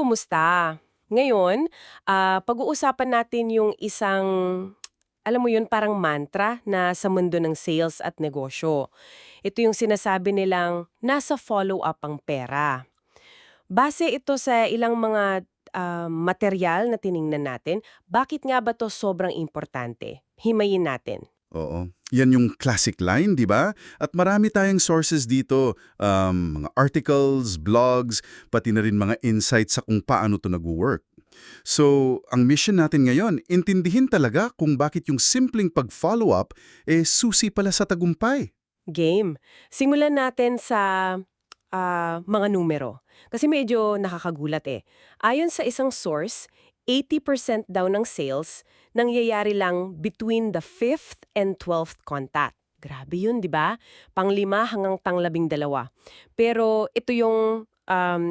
kumusta? Ngayon, ah, pag-uusapan natin yung isang, alam mo yun, parang mantra na sa mundo ng sales at negosyo. Ito yung sinasabi nilang, nasa follow-up ang pera. Base ito sa ilang mga ah, material na tiningnan natin, bakit nga ba to sobrang importante? Himayin natin. Oo. Yan yung classic line, di ba? At marami tayong sources dito, um, mga articles, blogs, pati na rin mga insights sa kung paano to nag-work. So, ang mission natin ngayon, intindihin talaga kung bakit yung simpleng pag-follow up eh susi pala sa tagumpay. Game. Simulan natin sa ah, mga numero. Kasi medyo nakakagulat eh. Ayon sa isang source, 80% daw ng sales nangyayari lang between the 5th and 12th contact. Grabe yun, di ba? Panglima hanggang panglabing dalawa. Pero ito yung um,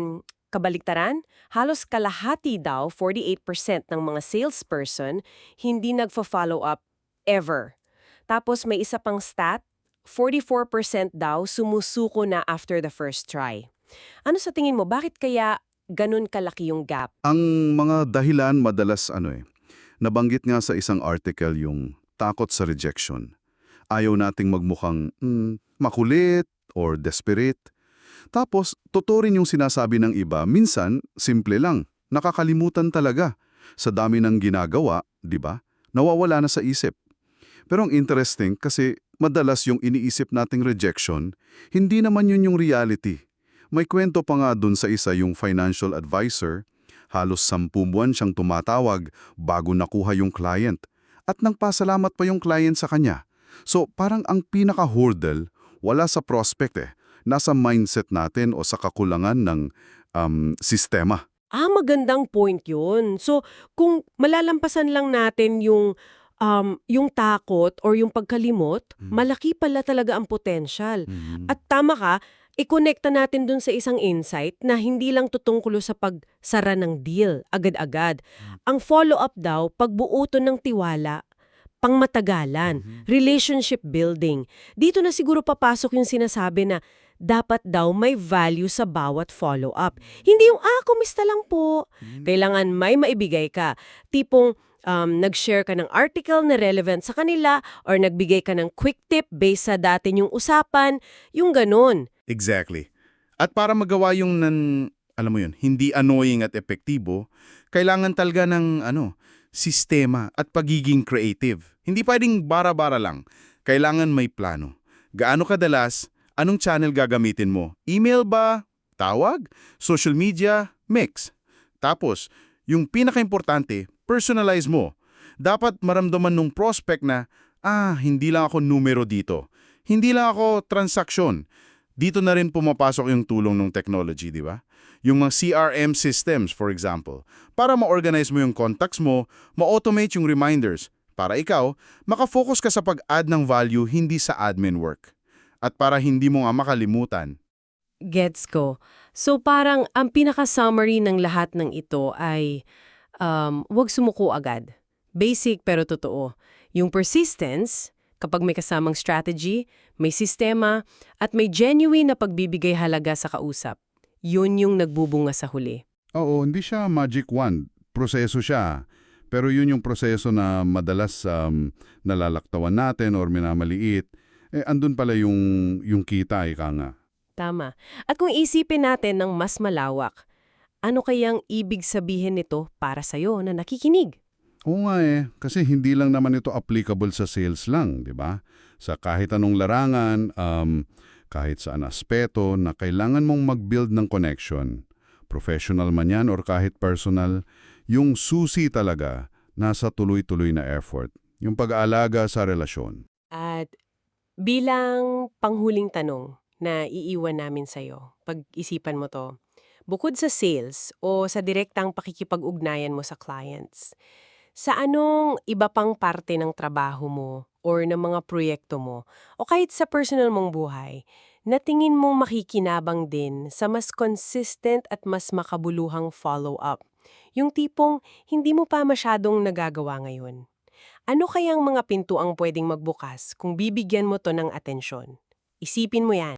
kabaliktaran. Halos kalahati daw, 48% ng mga salesperson, hindi nagfa-follow up ever. Tapos may isa pang stat, 44% daw sumusuko na after the first try. Ano sa tingin mo, bakit kaya ganun kalaki yung gap? Ang mga dahilan madalas ano eh, nabanggit nga sa isang article yung takot sa rejection. Ayaw nating magmukhang mm, makulit or desperate. Tapos, totoo rin yung sinasabi ng iba, minsan, simple lang, nakakalimutan talaga. Sa dami ng ginagawa, di ba? Nawawala na sa isip. Pero ang interesting kasi madalas yung iniisip nating rejection, hindi naman yun yung reality. May kwento pa nga dun sa isa yung financial advisor, halos sampu buwan siyang tumatawag bago nakuha yung client. At nang pasalamat pa yung client sa kanya. So parang ang pinaka-hurdle, wala sa prospect eh. Nasa mindset natin o sa kakulangan ng um, sistema. Ah, magandang point yun. So, kung malalampasan lang natin yung um, yung takot or yung pagkalimot, Hmm. malaki pala talaga ang potential. Mhm. At tama ka, i-connecta natin dun sa isang insight na hindi lang tutungkulo sa pagsara ng deal agad-agad. Ang follow-up daw, pagbuo to ng tiwala, pangmatagalan, relationship building. Dito na siguro papasok yung sinasabi na dapat daw may value sa bawat follow-up. Hindi yung, ah, kumista lang po. Kailangan may maibigay ka. Tipong, um, nag-share ka ng article na relevant sa kanila or nagbigay ka ng quick tip based sa dati yung usapan, yung ganun. Exactly. At para magawa yung nan, alam mo yun, hindi annoying at epektibo, kailangan talaga ng ano, sistema at pagiging creative. Hindi pwedeng bara-bara lang. Kailangan may plano. Gaano kadalas, anong channel gagamitin mo? Email ba? Tawag? Social media? Mix. Tapos, yung pinaka-importante, personalize mo. Dapat maramdaman nung prospect na, ah, hindi lang ako numero dito. Hindi lang ako transaksyon. Dito na rin pumapasok yung tulong ng technology, di ba? Yung mga CRM systems, for example. Para ma-organize mo yung contacts mo, ma-automate yung reminders. Para ikaw, makafocus ka sa pag-add ng value hindi sa admin work. At para hindi mo nga makalimutan. Gets ko. So parang ang pinaka-summary ng lahat ng ito ay um, huwag sumuko agad. Basic pero totoo. Yung persistence, kapag may kasamang strategy, may sistema, at may genuine na pagbibigay halaga sa kausap. Yun yung nagbubunga sa huli. Oo, hindi siya magic wand. Proseso siya. Pero yun yung proseso na madalas um, nalalaktawan natin or minamaliit. Eh, andun pala yung, yung kita, ika nga. Tama. At kung isipin natin ng mas malawak, ano kayang ibig sabihin nito para sa'yo na nakikinig? Oo nga eh, kasi hindi lang naman ito applicable sa sales lang, di ba? Sa kahit anong larangan, um, kahit saan aspeto na kailangan mong mag-build ng connection, professional man yan or kahit personal, yung susi talaga nasa tuloy-tuloy na effort, yung pag-aalaga sa relasyon. At bilang panghuling tanong na iiwan namin sa'yo, pag-isipan mo to, bukod sa sales o sa direktang pakikipag-ugnayan mo sa clients, sa anong iba pang parte ng trabaho mo or ng mga proyekto mo o kahit sa personal mong buhay, na tingin mong makikinabang din sa mas consistent at mas makabuluhang follow-up? Yung tipong hindi mo pa masyadong nagagawa ngayon. Ano kayang mga pinto ang pwedeng magbukas kung bibigyan mo to ng atensyon? Isipin mo yan.